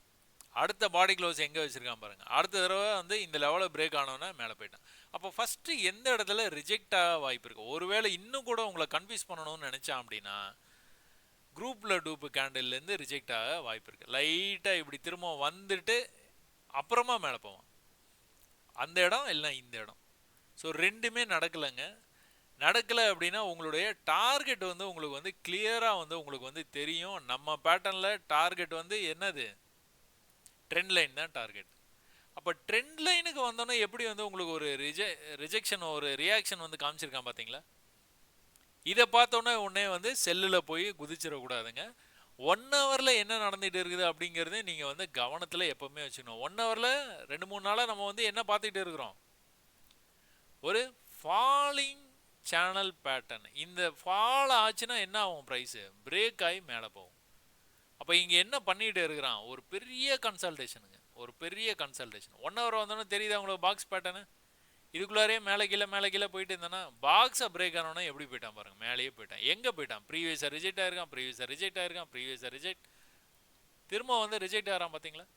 அடுத்த பாடி க்ளோஸ் எங்கே வச்சுருக்கான் பாருங்கள் அடுத்த தடவை வந்து இந்த லெவலில் பிரேக் ஆனோன்னா மேலே போயிட்டான். அப்போ ஃபஸ்ட்டு எந்த இடத்துல ரிஜெக்ட் ஆக வாய்ப்பு இருக்குது ஒருவேளை இன்னும் கூட உங்களை கன்ஃபியூஸ் பண்ணணும்னு நினச்சான் அப்படின்னா குரூப்பில் டூப்பு கேண்டில்லேருந்து ரிஜெக்ட் ஆக வாய்ப்பு இருக்குது லைட்டாக இப்படி திரும்ப வந்துட்டு அப்புறமா மேலே போவான். அந்த இடம் இல்லை இந்த இடம். ஸோ ரெண்டுமே நடக்கலைங்க. நடக்கலை அப்படின்னா உங்களுடைய டார்கெட் வந்து உங்களுக்கு வந்து கிளியராக வந்து உங்களுக்கு வந்து தெரியும். நம்ம பேட்டர்னில் டார்கெட் வந்து என்னது? ட்ரெண்ட் லைன் தான் டார்கெட். அப்போ ட்ரெண்ட் லைனுக்கு வந்தோன்னே எப்படி வந்து உங்களுக்கு ஒரு ரிஜெ ரிஜெக்ஷன் ஒரு ரியாக்ஷன் வந்து காமிச்சிருக்கான் பார்த்தீங்களா இதை பார்த்தோன்னே உடனே வந்து செல்லில் போய் குதிச்சிடக்கூடாதுங்க. ஒன் ஹவரில் என்ன நடந்துகிட்டு இருக்குது அப்படிங்கிறது நீங்கள் வந்து கவனத்தில் எப்போவுமே வச்சுக்கணும். ஒன் ஹவரில் ரெண்டு மூணு நாளாக நம்ம வந்து என்ன பார்த்துக்கிட்டு இருக்கிறோம்? ஒரு ஃபாலிங் சேனல் பேட்டர்ன் இந்த ஃபால் ஆச்சுன்னா என்ன ஆகும் ப்ரைஸு பிரேக் ஆகி மேலே போகும். அப்போ இங்கே என்ன பண்ணிகிட்டு இருக்கிறான்? ஒரு பெரிய கன்சல்டேஷனுங்க ஒரு பெரிய கன்சல்டேஷன் ஒன் ஹவர் வந்தோன்னே தெரியுது அவங்களுக்கு பாக்ஸ் பேட்டர்னு இதுக்குள்ளாரே மேலே கீழே மேலே கீழே போயிட்டு இருந்தேன்னா பாக்ஸை பிரேக் ஆனோன்னா எப்படி போயிட்டான் பாருங்க? மேலேயே போயிட்டான். எங்கே போயிட்டான்? ப்ரீவியஸாக ரிஜெக்ட் ஆயிருக்கான் ப்ரீவியஸாக ரிஜெக்ட் ஆயிருக்கான் ப்ரீவியஸாக ரிஜெக்ட் திரும்ப வந்து ரிஜெக்ட் ஆகிறான் பார்த்தீங்களா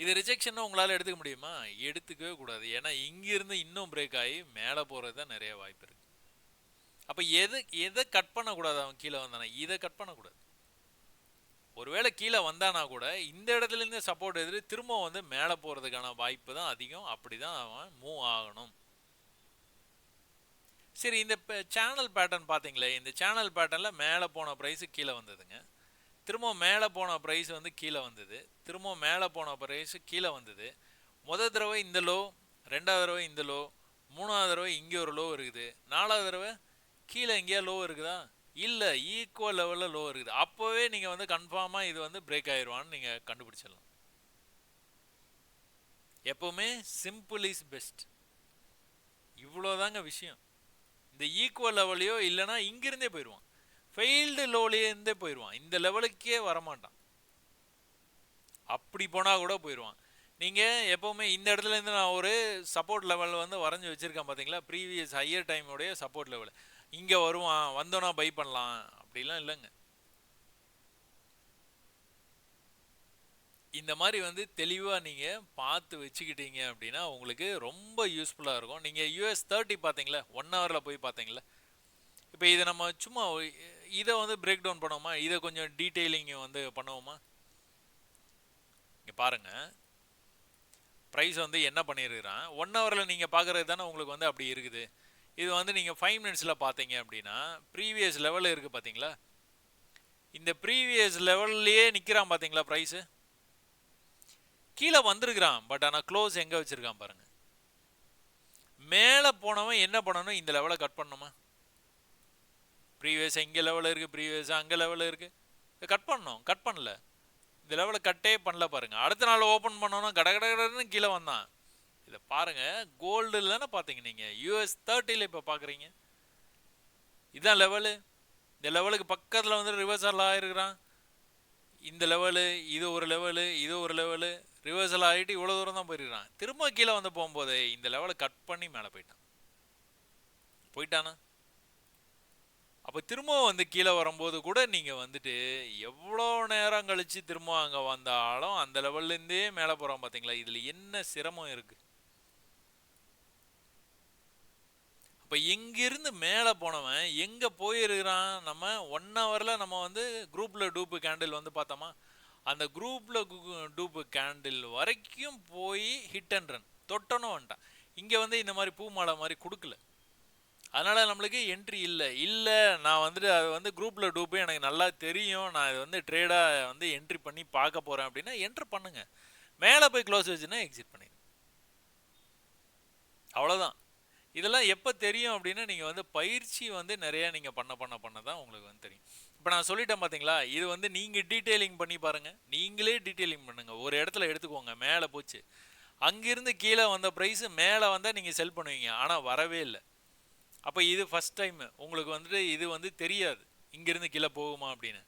இது ரிஜெக்ஷன் உங்களால் எடுத்துக்க முடியுமா? எடுத்துக்கவே கூடாது. ஏன்னா இங்கிருந்து இன்னும் பிரேக் ஆகி மேலே போகிறது தான் நிறைய வாய்ப்பு இருக்குது அப்போ எது எதை கட் பண்ணக்கூடாது அவன் கீழே வந்தானா? இதை கட் பண்ணக்கூடாது. ஒருவேளை கீழே வந்தானா கூட இந்த இடத்துலேருந்து சப்போர்ட் எதிரி திரும்ப வந்து மேலே போகிறதுக்கான வாய்ப்பு தான் அதிகம். அப்படி தான் அவன் மூவ் ஆகணும். சரி இந்த சேனல் பேட்டர்ன் பார்த்தீங்களே இந்த சேனல் பேட்டர்னில் மேலே போன ப்ரைஸு கீழே வந்ததுங்க. திரும்ப மேலே போன ப்ரைஸ் வந்து கீழே வந்தது. திரும்ப மேலே போன ப்ரைஸு கீழே வந்தது. முதல் தடவை இந்த லோ ரெண்டாவது தடவை இந்த லோ மூணாவது தடவை இங்கே ஒரு லோ இருக்குது. நாலாவது தடவை கீழே எங்கேயா லோ இருக்குதா? இல்லை ஈக்குவல் லெவலில் லோ இருக்குது. அப்போவே நீங்கள் வந்து கன்ஃபார்மாக இது வந்து பிரேக் ஆயிடுவான்னு நீங்கள் கண்டுபிடிச்சிடலாம். எப்போவுமே சிம்பிள் இஸ் பெஸ்ட் இவ்வளோதாங்க விஷயம். இந்த ஈக்குவல் லெவலையோ இல்லைன்னா இங்கிருந்தே போயிடுவான். ஃபெயில்டு லோலேருந்தே போயிடுவான் இந்த லெவலுக்கே வரமாட்டான். அப்படி போனால் கூட போயிடுவான் நீங்கள் எப்போவுமே இந்த இடத்துல இருந்து நான் ஒரு சப்போர்ட் லெவல் வந்து வரைஞ்சி வச்சுருக்கேன் பார்த்தீங்களா ப்ரீவியஸ் ஹையர் டைமுடைய சப்போர்ட் லெவல் இங்கே வருவான் வந்தோன்னா பை பண்ணலாம். அப்படிலாம் இல்லைங்க. இந்த மாதிரி வந்து தெளிவாக நீங்கள் பார்த்து வச்சுக்கிட்டீங்க அப்படின்னா உங்களுக்கு ரொம்ப யூஸ்ஃபுல்லாக இருக்கும். நீங்கள் யூஎஸ் தேர்ட்டி பார்த்தீங்களா ஒன் ஹவரில் போய் பார்த்தீங்களா இப்போ இதை நம்ம சும்மா இதை வந்து பிரேக் டவுன் பண்ணுவோமா? இதை கொஞ்சம் டீட்டெயிலிங் வந்து பண்ணுவோமா? இங்கே பாருங்கள் ப்ரைஸ் வந்து என்ன பண்ணியிருக்கிறான் ஒன் ஹவரில் நீங்கள் பார்க்குறது தானே உங்களுக்கு வந்து அப்படி இருக்குது. இது வந்து நீங்கள் ஃபைவ் மினிட்ஸில் பார்த்தீங்க அப்படின்னா ப்ரீவியஸ் லெவலில் இருக்குது பார்த்தீங்களா இந்த ப்ரீவியஸ் லெவல்லையே நிற்கிறான் பார்த்தீங்களா ப்ரைஸு கீழே வந்திருக்கிறான் பட் ஆனால் க்ளோஸ் எங்கே வச்சுருக்கான் பாருங்கள் மேலே போனவன் என்ன பண்ணணும்? இந்த லெவலை கட் பண்ணணுமா? ப்ரீவியஸ் இங்கே லெவலில் இருக்குது ப்ரீவியஸ் அங்கே லெவலில் இருக்குது கட் பண்ணோம் கட் பண்ணல. இந்த லெவலில் கட்டே பண்ணல பாருங்கள் அடுத்த நாள் ஓப்பன் பண்ணோன்னா கட கட கடன்னு கீழே வந்தான். இதை பாருங்கள் கோல்டில் தானே பார்த்தீங்க நீங்கள் யூஎஸ் தேர்ட்டியில் இப்போ பார்க்குறீங்க. இதுதான் லெவலு இந்த லெவலுக்கு பக்கத்தில் வந்து ரிவர்சல் ஆகிருக்கிறான் இந்த லெவலு இது ஒரு லெவலு இது ஒரு லெவலு ரிவர்சல் ஆகிட்டு இவ்வளோ தூரம் தான் போயிருக்கிறான். திரும்ப கீழே வந்து போகும்போது இந்த லெவலை கட் பண்ணி மேலே போயிட்டான். போயிட்டானா? அப்போ திரும்பவும் வந்து கீழே வரும்போது கூட நீங்கள் வந்துட்டு எவ்வளோ நேரம் கழித்து திரும்ப அங்கே வந்தாலும் அந்த லெவல்லேருந்தே மேலே போகிறோம் பார்த்தீங்களா இதில் என்ன சிரமம் இருக்குது அப்போ இங்கிருந்து மேலே போனவன் எங்கே போயிருக்கிறான்? நம்ம ஒன் ஹவரில் நம்ம வந்து குரூப்பில் டூப்பு கேண்டில் வந்து பார்த்தோமா? அந்த குரூப்பில் டூப்பு கேண்டில் வரைக்கும் போய் ஹிட் அண்ட் ரன் தொட்டனும் வந்துட்டான். இங்கே வந்து இந்த மாதிரி பூ மாலை மாதிரி கொடுக்கல. அதனால் நம்மளுக்கு என்ட்ரி இல்லை. இல்லை நான் வந்துட்டு அது வந்து குரூப்பில் டூப்பு எனக்கு நல்லா தெரியும். நான் இது வந்து ட்ரேடாக வந்து என்ட்ரி பண்ணி பார்க்க போகிறேன் அப்படின்னா என்ட்ரு பண்ணுங்கள் மேலே போய் க்ளோஸ் வச்சுன்னா எக்ஸிட் பண்ணிடு அவ்வளோதான் இதெல்லாம் எப்போ தெரியும் அப்படின்னா நீங்கள் வந்து பயிற்சி வந்து நிறையா நீங்கள் பண்ண பண்ண பண்ண தான் உங்களுக்கு வந்து தெரியும். இப்போ நான் சொல்லிட்டேன் பார்த்தீங்களா? இது வந்து நீங்கள் டீட்டெயிலிங் பண்ணி பாருங்கள் நீங்களே டீட்டெயிலிங் பண்ணுங்கள் ஒரு இடத்துல எடுத்துக்கோங்க. மேலே போச்சு. அங்கேருந்து கீழே வந்த ப்ரைஸு மேலே வந்தால் நீங்கள் செல் பண்ணுவீங்க. ஆனால் வரவே இல்லை. அப்போ இது ஃபஸ்ட் டைம் உங்களுக்கு வந்துட்டு இது வந்து தெரியாது. இங்கேருந்து கீழே போகுமா அப்படின்னு.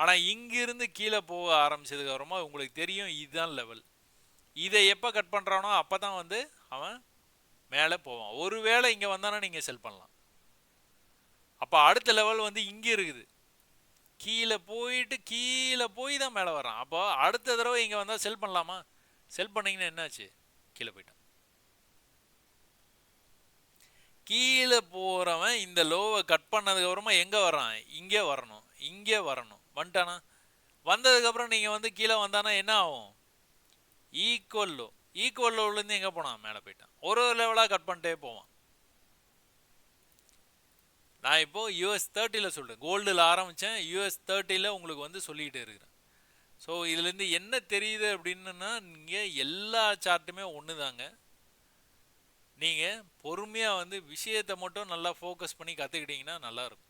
ஆனால் இங்கேருந்து கீழே போக ஆரம்பித்ததுக்கப்புறமா உங்களுக்கு தெரியும் இதுதான் லெவல் இதை எப்போ கட் பண்ணுறானோ அப்போ தான் வந்து அவன் மேலே போவான். ஒருவேளை இங்கே வந்தானா நீங்கள் செல் பண்ணலாம். அப்போ அடுத்த லெவல் வந்து இங்கே இருக்குது. கீழே போயிட்டு கீழே போய் தான் மேலே வரான் அப்போ அடுத்த தடவை இங்கே வந்தால் செல் பண்ணலாமா? செல் பண்ணிங்கன்னா என்னாச்சு? கீழே போயிட்டான். கீழே போகிறவன் இந்த லோவை கட் பண்ணதுக்கப்புறமா எங்கே வரான் இங்கே வரணும். இங்கே வரணும். வந்துட்டானா? வந்ததுக்கப்புறம் நீங்கள் வந்து கீழே வந்தானா என்ன ஆகும்? ஈக்குவல் லோ ஈக்குவல் லோவிலேருந்து எங்கே போனான்? மேலே போயிட்டான். ஒரு ஒரு லெவலாக கட் பண்ணிட்டே போவான். நான் இப்போது யூஎஸ் தேர்ட்டியில் சொல்கிறேன் கோல்டில் ஆரம்பித்தேன் யூஎஸ் தேர்ட்டியில் உங்களுக்கு வந்து சொல்லிக்கிட்டே இருக்கிறேன். ஸோ இதுலேருந்து என்ன தெரியுது அப்படின்னா இங்கே எல்லா சார்ட்டுமே ஒன்று தாங்க நீங்கள் பொறுமையாக வந்து விஷயத்தை மட்டும் நல்லா ஃபோக்கஸ் பண்ணி கற்றுக்கிட்டிங்கன்னா நல்லாயிருக்கும்.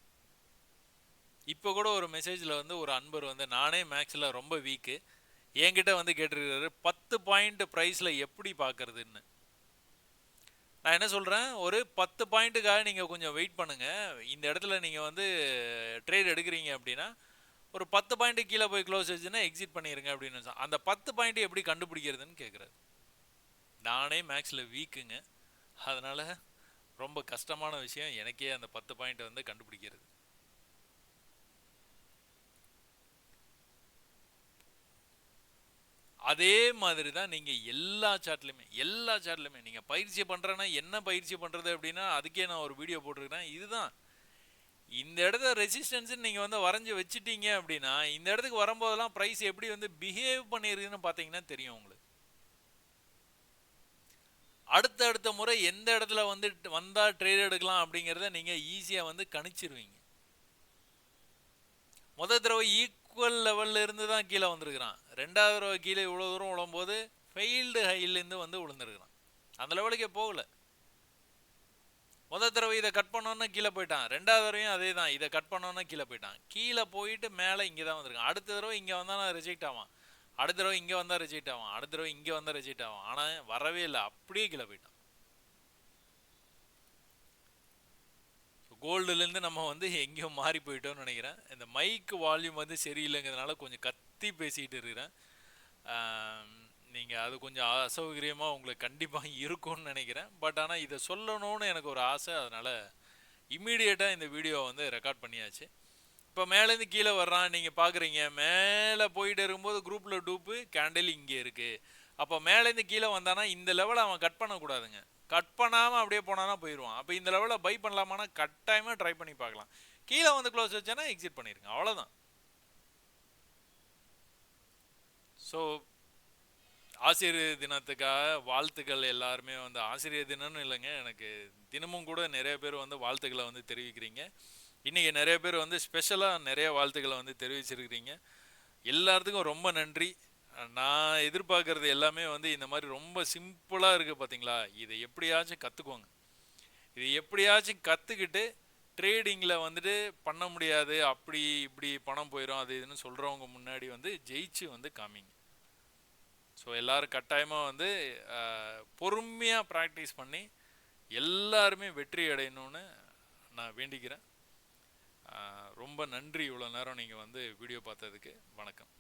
இப்போ கூட ஒரு மெசேஜில் வந்து ஒரு அன்பர் வந்து நானே மேக்ஸில் ரொம்ப வீக்கு என்கிட்ட வந்து கேட்டிருக்கிறாரு பத்து பாயிண்ட் ப்ரைஸில் எப்படி பார்க்கறதுன்னு நான் என்ன சொல்கிறேன் ஒரு பத்து பாயிண்ட்டுக்காக நீங்கள் கொஞ்சம் வெயிட் பண்ணுங்கள் இந்த இடத்துல நீங்கள் வந்து ட்ரேட் எடுக்கிறீங்க அப்படின்னா ஒரு பத்து பாயிண்ட் கீழே போய் க்ளோஸ் வச்சுன்னா எக்ஸிட் பண்ணிடுங்க அப்படின்னு அந்த பத்து பாயிண்ட்டு எப்படி கண்டுபிடிக்கிறதுன்னு கேட்குறாரு. நானே மேக்ஸில் வீக்குங்க அதனால் ரொம்ப கஷ்டமான விஷயம் எனக்கே அந்த பத்து பாயிண்ட் வந்து கண்டுபிடிக்கிறது. அதே மாதிரி தான் நீங்கள் எல்லா சாட்லையுமே எல்லா சாட்லையுமே நீங்கள் பயிற்சி பண்ணுறேன்னா என்ன பயிற்சி பண்ணுறது அப்படின்னா அதுக்கே நான் ஒரு வீடியோ போட்டிருக்கிறேன். இதுதான். இந்த இடத்த ரெசிஸ்டன்ஸுன்னு நீங்கள் வந்து வரைஞ்சி வச்சுட்டீங்க அப்படின்னா இந்த இடத்துக்கு வரும்போதெல்லாம் ப்ரைஸ் எப்படி வந்து பிஹேவ் பண்ணியிருக்குன்னு பார்த்தீங்கன்னா தெரியும் உங்களுக்கு. அடுத்த அடுத்த முறை எந்த இடத்துல வந்து வந்தால் ட்ரேட் எடுக்கலாம் அப்படிங்கிறத நீங்கள் ஈஸியாக வந்து கணிச்சிருவீங்க. முத தடவை ஈக்குவல் லெவல்ல இருந்து தான் கீழே வந்திருக்கிறான். ரெண்டாவது தடவை கீழே இவ்வளோ தூரம் விழும்போது ஃபெயில்டு ஹைலேருந்து வந்து விழுந்துருக்கிறான். அந்த லெவலுக்கே போகல. முத தடவை இதை கட் பண்ணோன்னா கீழே போயிட்டான். ரெண்டாவது தடவையும் அதே தான். இதை கட் பண்ணோன்னா கீழே போயிட்டான். கீழே போயிட்டு மேலே இங்கே தான் வந்திருக்கான். அடுத்த தடவை இங்கே வந்தால் நான் ரிஜெக்ட் ஆவான். அடுத்த தடவை இங்கே வந்தால் ரிஜெக்ட் ஆகும் அடுத்த தடவை இங்கே வந்தால் ரிஜெக்ட் ஆகும் ஆனால் வரவே இல்லை. அப்படியே கீழே போயிட்டான். கோல்டுலேருந்து நம்ம வந்து எங்கேயோ மாறி போயிட்டோம்னு நினைக்கிறேன். இந்த மைக் வால்யூம் வந்து சரியில்லைங்கிறதுனால கொஞ்சம் கத்தி பேசிகிட்டு இருக்கிறேன். நீங்கள் அது கொஞ்சம் அசௌகரியமாக உங்களுக்கு கண்டிப்பாக இருக்கும்னு நினைக்கிறேன். பட் ஆனால் இதை சொல்லணும்னு எனக்கு ஒரு ஆசை. அதனால் இம்மீடியட்டாக இந்த வீடியோவை வந்து ரெக்கார்ட் பண்ணியாச்சு. இப்போ மேலேருந்து கீழே வர்றான் நீங்கள் பார்க்குறீங்க மேலே போயிட்டு இருக்கும்போது குரூப்பில் டூப்பு கேண்டில் இங்கே இருக்குது அப்போ மேலேருந்து கீழே வந்தானா இந்த லெவலை அவன் கட் பண்ணக்கூடாதுங்க. கட் பண்ணாமல் அப்படியே போனானா போயிடுவான் அப்போ இந்த லெவலில் பை பண்ணலாமானா கட்டாயமாக ட்ரை பண்ணி பார்க்கலாம். கீழே வந்து க்ளோஸ் வச்சானா எக்ஸிட் பண்ணிருங்க. அவ்வளோதான் ஸோ ஆசிரியர் தினத்துக்காக வாழ்த்துக்கள் எல்லாருமே வந்து ஆசிரியர் தினம்னு இல்லைங்க எனக்கு தினமும் கூட நிறைய பேர் வந்து வாழ்த்துக்களை வந்து தெரிவிக்கிறீங்க. இன்றைக்கி நிறைய பேர் வந்து ஸ்பெஷலாக நிறைய வாழ்த்துக்களை வந்து தெரிவிச்சிருக்கிறீங்க. எல்லாத்துக்கும் ரொம்ப நன்றி. நான் எதிர்பார்க்குறது எல்லாமே வந்து இந்த மாதிரி ரொம்ப சிம்பிளாக இருக்குது பார்த்தீங்களா இதை எப்படியாச்சும் கற்றுக்கோங்க இது எப்படியாச்சும் கற்றுக்கிட்டு ட்ரேடிங்கில் வந்துட்டு பண்ண முடியாது. அப்படி இப்படி பணம் போயிடும் அது இதுன்னு சொல்கிறவங்க முன்னாடி வந்து ஜெயிச்சு வந்து காமிங்க. ஸோ எல்லோரும் கட்டாயமாக வந்து பொறுமையாக ப்ராக்டிஸ் பண்ணி எல்லாருமே வெற்றி அடையணும்னு நான் வேண்டிக்கிறேன். ரொம்ப நன்றி இவ்வளோ நேரம் நீங்கள் வந்து வீடியோ பார்த்ததுக்கு. வணக்கம்.